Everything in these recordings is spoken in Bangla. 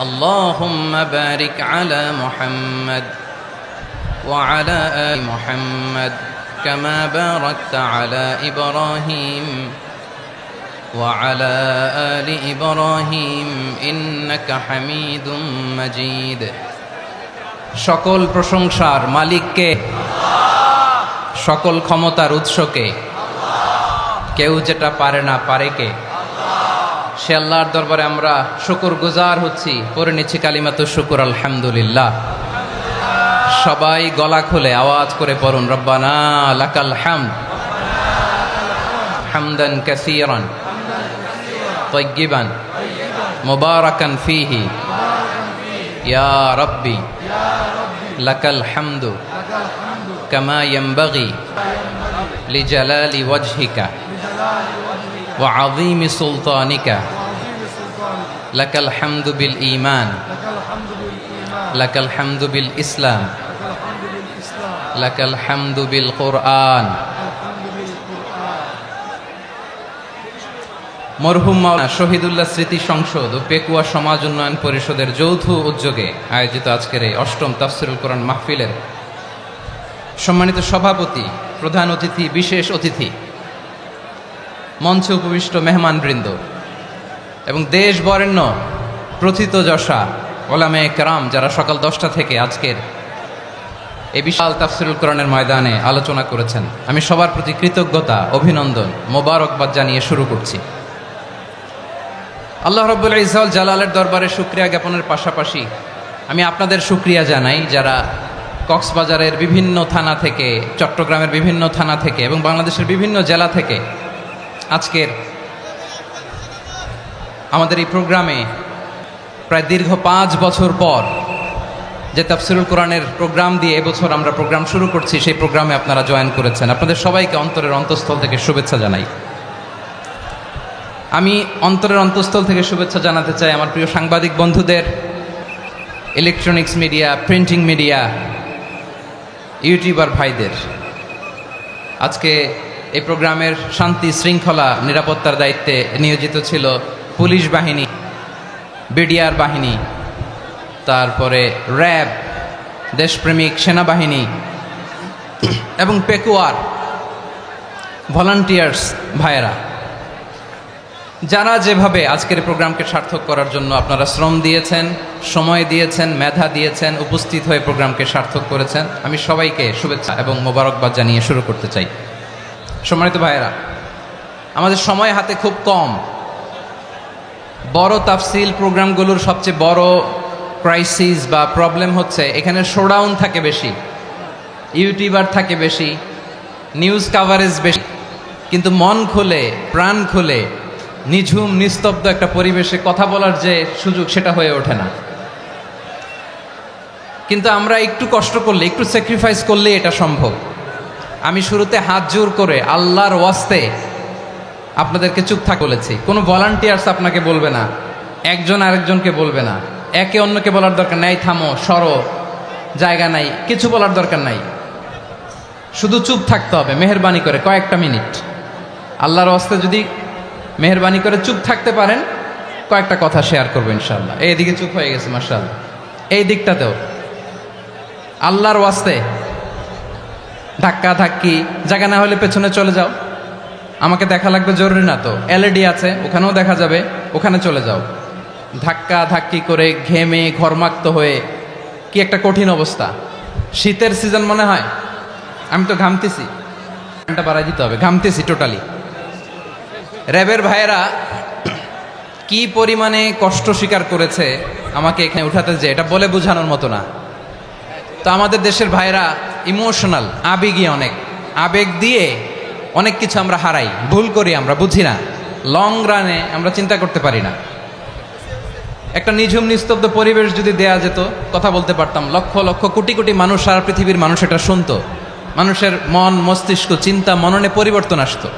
اللهم بارك على محمد وعلى ال محمد كما باركت على ابراهيم وعلى ال ابراهيم انك حميد مجيد সকল প্রশংসার মালিককে সকল ক্ষমতার উৎসকে কেউ যেটা পারে না পারে কে সে আল্লাহর দরবারে আমরা শুকুর গুজার হচ্ছি। পরে নিচ্ছি কালিমাত শুকুর, আলহামদুলিল্লাহ। সবাই গলা খুলে আওয়াজ করে পড়ুন, রব্বানা লাকাল হাম হামদান কাসিরান তৈগিবান মুবারাকান ফিহি। ইয়া রব্বি, লাকাল হামদু কামা ইয়ামবাগি লিজালালি ওয়াজহিকা। وعظيم سلطانك لك الحمد بالإيمان لك الحمد بالإسلام لك الحمد بالقرآن মরহুম মাওলানা শহীদুল্লাহ স্মৃতি সংসদ ও পেকুয়া সমাজ উন্নয়ন পরিষদের যৌথ উদ্যোগে আয়োজিত আজকের এই অষ্টম তাফসিরুল কোরআন মাহফিলের সম্মানিত সভাপতি প্রধান অতিথি বিশেষ অতিথি মঞ্চে উপবিষ্ট মেহমানবৃন্দ এবং দেশ বরেণ্য প্রথিত যশা, ওলামে কেরাম, যারা সকাল দশটা থেকে আজকের এই বিশাল তাফসিরুল কোরআনের ময়দানে আলোচনা করেছেন, আমি সবার প্রতি কৃতজ্ঞতা, অভিনন্দন, মোবারকবাদ জানিয়ে শুরু করছি। আল্লাহ রব্বুল ইসাল জালালের দরবারে শুক্রিয়া জ্ঞাপনের পাশাপাশি আমি আপনাদের শুক্রিয়া জানাই, যারা কক্সবাজারের বিভিন্ন থানা থেকে, চট্টগ্রামের বিভিন্ন থানা থেকে এবং বাংলাদেশের বিভিন্ন জেলা থেকে আজকের আমাদের এই প্রোগ্রামে প্রায় দীর্ঘ পাঁচ বছর পর যে তাফসিরুল কোরআনের প্রোগ্রাম দিয়ে এবছর আমরা প্রোগ্রাম শুরু করছি, সেই প্রোগ্রামে আপনারা জয়েন করেছেন। আপনাদের সবাইকে অন্তরের অন্তঃস্থল থেকে শুভেচ্ছা জানাই। আমি অন্তরের অন্তঃস্থল থেকে শুভেচ্ছা জানাতে চাই আমার প্রিয় সাংবাদিক বন্ধুদের electronics media printing media YouTuber ভাইদের। আজকে এই প্রোগ্রামের শান্তি শৃঙ্খলা নিরাপত্তার দায়িত্বে নিয়োজিত ছিল পুলিশ বাহিনী, বিডিআর বাহিনী, তারপরে র্যাব, দেশপ্রেমিক সেনাবাহিনী এবং পেকুয়ার ভলান্টিয়ার্স ভাইয়েরা। যারা যেভাবে আজকের প্রোগ্রামকে সার্থক করার জন্য আপনারা শ্রম দিয়েছেন, সময় দিয়েছেন, মেধা দিয়েছেন, উপস্থিত হয়ে প্রোগ্রামকে সার্থক করেছেন, আমি সবাইকে শুভেচ্ছা এবং মোবারকবাদ জানিয়ে শুরু করতে চাই। সম্মানিত ভাইয়েরা, আমাদের সময় হাতে খুব কম। বড় তাফসিল প্রোগ্রামগুলোর সবচেয়ে বড় ক্রাইসিস বা প্রবলেম হচ্ছে, এখানে শোডাউন থাকে বেশি ইউটিউবার থাকে বেশি নিউজ কাভারেজ বেশি, কিন্তু মন খুলে, প্রাণ খুলে, নিঝুম, নিস্তব্ধ একটা পরিবেশে কথা বলার যে সুযোগ সেটা হয়ে ওঠে না। কিন্তু আমরা একটু কষ্ট করলে, একটু স্যাক্রিফাইস করলে এটা সম্ভব। আমি শুরুতে হাত জোর করে আল্লাহর ওয়াস্তে আপনাদেরকে চুপ থাক বলেছি। কোনো ভলান্টিয়ার্স আপনাকে বলবে না। একজন আরেকজনকে বলবে না। একে অন্যকে বলার দরকার নাই, থামো, সরো, জায়গা নাই, কিছু বলার দরকার নাই। শুধু চুপ থাকতে হবে, মেহরবানি করে কয়েকটা মিনিট। আল্লাহর ওয়াস্তে যদি মেহরবানি করে চুপ থাকতে পারেন, কয়েকটা কথা শেয়ার করব ইনশাল্লাহ এইদিকে চুপ হয়ে গেছে মার্শাল্লাহ এই দিকটাতেও। আল্লাহর ওয়াস্তে ধাক্কা ধাক্কি, জায়গা না হলে পেছনে চলে যাও। আমাকে দেখা লাগবে জরুরি না তো। এলইডি আছে, ওখানেও দেখা যাবে, ওখানে চলে যাও। ধাক্কা ধাক্কি করে ঘেমে ঘরমাক্ত হয়ে, কি একটা কঠিন অবস্থা। শীতের সিজন মনে হয়? আমি তো ঘামতেছি। ফ্যানটা বাড়াই দিতে হবে, ঘামতেছি টোটালি র্যাবের ভাইয়েরা, কি পরিমাণে কষ্ট স্বীকার করেছে আমাকে এখানে উঠাতে যে, এটা বলে বোঝানোর মতো না। তো আমাদের দেশের ভাইরা ইমোশনাল, আবেগী অনেক। আবেগ দিয়ে অনেক কিছু আমরা হারাই, ভুল করি আমরা, বুঝি না। লং রানে আমরা চিন্তা করতে পারি না। একটা নিঝুম, নিস্তব্ধ পরিবেশ যদি দেয়া যেত, কথা বলতে পারতাম, লক্ষ লক্ষ, কোটি কোটি মানুষ সারা পৃথিবীর মানুষ এটা শুনতো। মানুষের মন, মস্তিষ্ক, চিন্তা, মননে পরিবর্তন আসতো।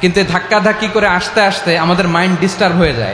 কিন্তু ধাক্কা ধাক্কি করে আসতে আসতে আমাদের মাইন্ড ডিস্টার্ব হয়ে যায়।